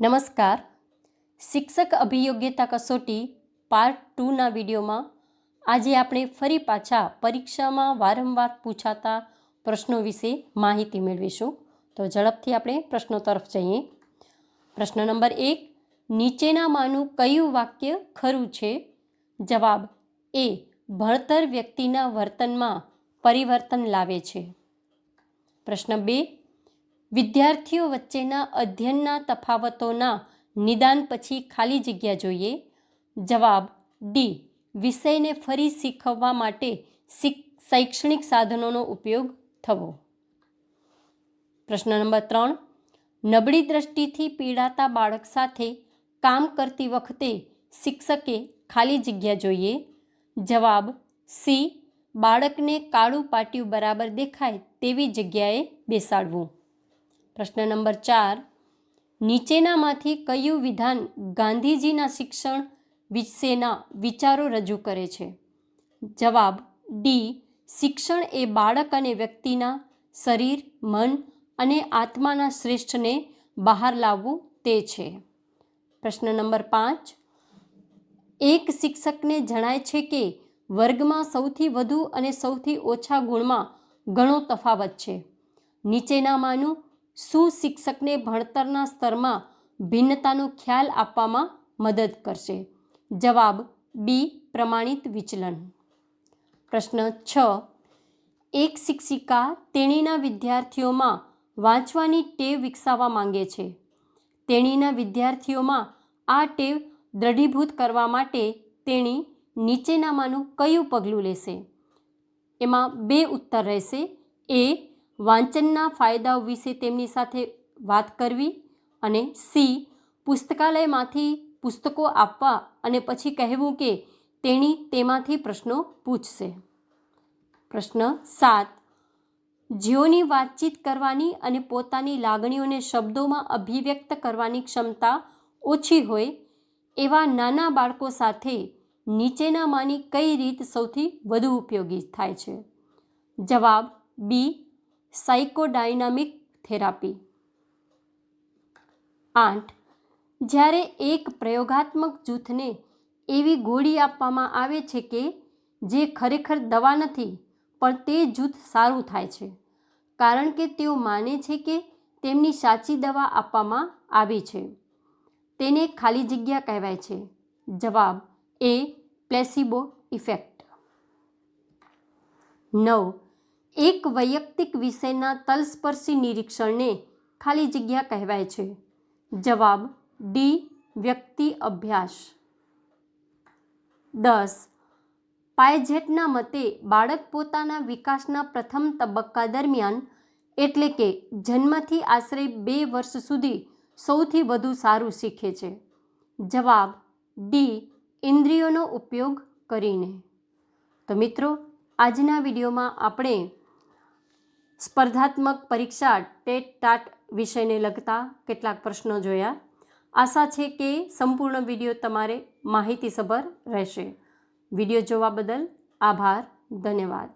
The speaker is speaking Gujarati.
નમસ્કાર. શિક્ષક અભિયોગ્યતા કસોટી પાર્ટ ટુના વિડીયોમાં આજે આપણે ફરી પાછા પરીક્ષામાં વારંવાર પૂછાતા પ્રશ્નો વિશે માહિતી મેળવીશું. તો ઝડપથી આપણે પ્રશ્નો તરફ જઈએ. પ્રશ્ન નંબર એક, નીચેનામાંનું કયું વાક્ય ખરું છે? જવાબ, એ, ભણતર વ્યક્તિના વર્તનમાં પરિવર્તન લાવે છે. પ્રશ્ન બે વિદ્યાર્થીઓ વચ્ચેના અધ્યયનના તફાવતોના નિદાન પછી ખાલી જગ્યા જોઈએ? જવાબ, ડી. વિષયને ફરી શીખવવા માટે શૈક્ષણિક સાધનોનો ઉપયોગ થવો. પ્રશ્ન નંબર ત્રણ. નબળી દ્રષ્ટિથી પીડાતા બાળક સાથે કામ કરતી વખતે શિક્ષકે ખાલી જગ્યા જોઈએ? જવાબ, સી. બાળકને કાળું પાટિયું બરાબર દેખાય તેવી જગ્યાએ બેસાડવું. પ્રશ્ન નંબર ચાર. નીચેનામાંથી કયું વિધાન ગાંધીજીના શિક્ષણ વિશેના વિચારો રજૂ કરે છે? જવાબ ડી શિક્ષણ એ બાળક અને વ્યક્તિના શરીર, મન અને આત્માના શ્રેષ્ઠને બહાર લાવવું તે છે. પ્રશ્ન નંબર પાંચ. એક શિક્ષકને જણાય છે કે વર્ગમાં સૌથી વધુ અને સૌથી ઓછા ગુણમાં ઘણો તફાવત છે. નીચેનામાંનું શું શિક્ષકને ભણતરના સ્તરમાં ભિન્નતાનો ખ્યાલ આપવામાં મદદ કરશે? જવાબ બી, પ્રમાણિત વિચલન. પ્રશ્ન છ. એક શિક્ષિકા તેણીના વિદ્યાર્થીઓમાં વાંચવાની ટેવ વિકસાવવા માંગે છે. તેણીના વિદ્યાર્થીઓમાં આ ટેવ દ્રઢીભૂત કરવા માટે તેણી નીચેનામાંનું કયું પગલું લેશે? એમાં બે ઉત્તર રહેશે. એ વાંચનના ફાયદાઓ વિશે તેમની સાથે વાત કરવી અને સી, પુસ્તકાલયમાંથી પુસ્તકો આપવા અને પછી કહેવું કે તેણી તેમાંથી પ્રશ્નો પૂછશે. પ્રશ્ન સાત, જેઓની વાતચીત કરવાની અને પોતાની લાગણીઓને શબ્દોમાં અભિવ્યક્ત કરવાની ક્ષમતા ઓછી હોય, એવા નાના બાળકો સાથે નીચેનામાંની કઈ રીત સૌથી વધુ ઉપયોગી થાય છે? જવાબ બી સાયકોડાયનામિક થેરાપી. આઠ. જ્યારે એક પ્રયોગાત્મક જૂથને એવી ગોળી આપવામાં આવે છે કે જે ખરેખર દવા નથી, પણ તે જૂથ સારું થાય છે, કારણ કે તેઓ માને છે કે તેમની સાચી દવા આપવામાં આવી છે. તેને ખાલી જગ્યા કહેવાય છે. જવાબ એ પ્લેસિબો ઇફેક્ટ. નવ. એક વૈયક્તિક વિષયના તલસ્પર્શી નિરીક્ષણને ખાલી જગ્યા કહેવાય છે. જવાબ, ડી, વ્યક્તિ અભ્યાસ. દસ. પાયજેટના મતે બાળક પોતાના વિકાસના પ્રથમ તબક્કા દરમિયાન, એટલે કે જન્મથી આશરે બે વર્ષ સુધી, સૌથી વધુ સારું શીખે છે. જવાબ, ડી, ઇન્દ્રિયોનો ઉપયોગ કરીને. તો મિત્રો, આજના વિડીયોમાં આપણે સ્પર્ધાત્મક પરીક્ષા ટેટ ટાટ વિષયને લગતા કેટલાક પ્રશ્નો જોયા. આશા છે કે સંપૂર્ણ વીડિયો તમારે માહિતીસભર રહેશે. વીડિયો જોવા બદલ આભાર, ધન્યવાદ.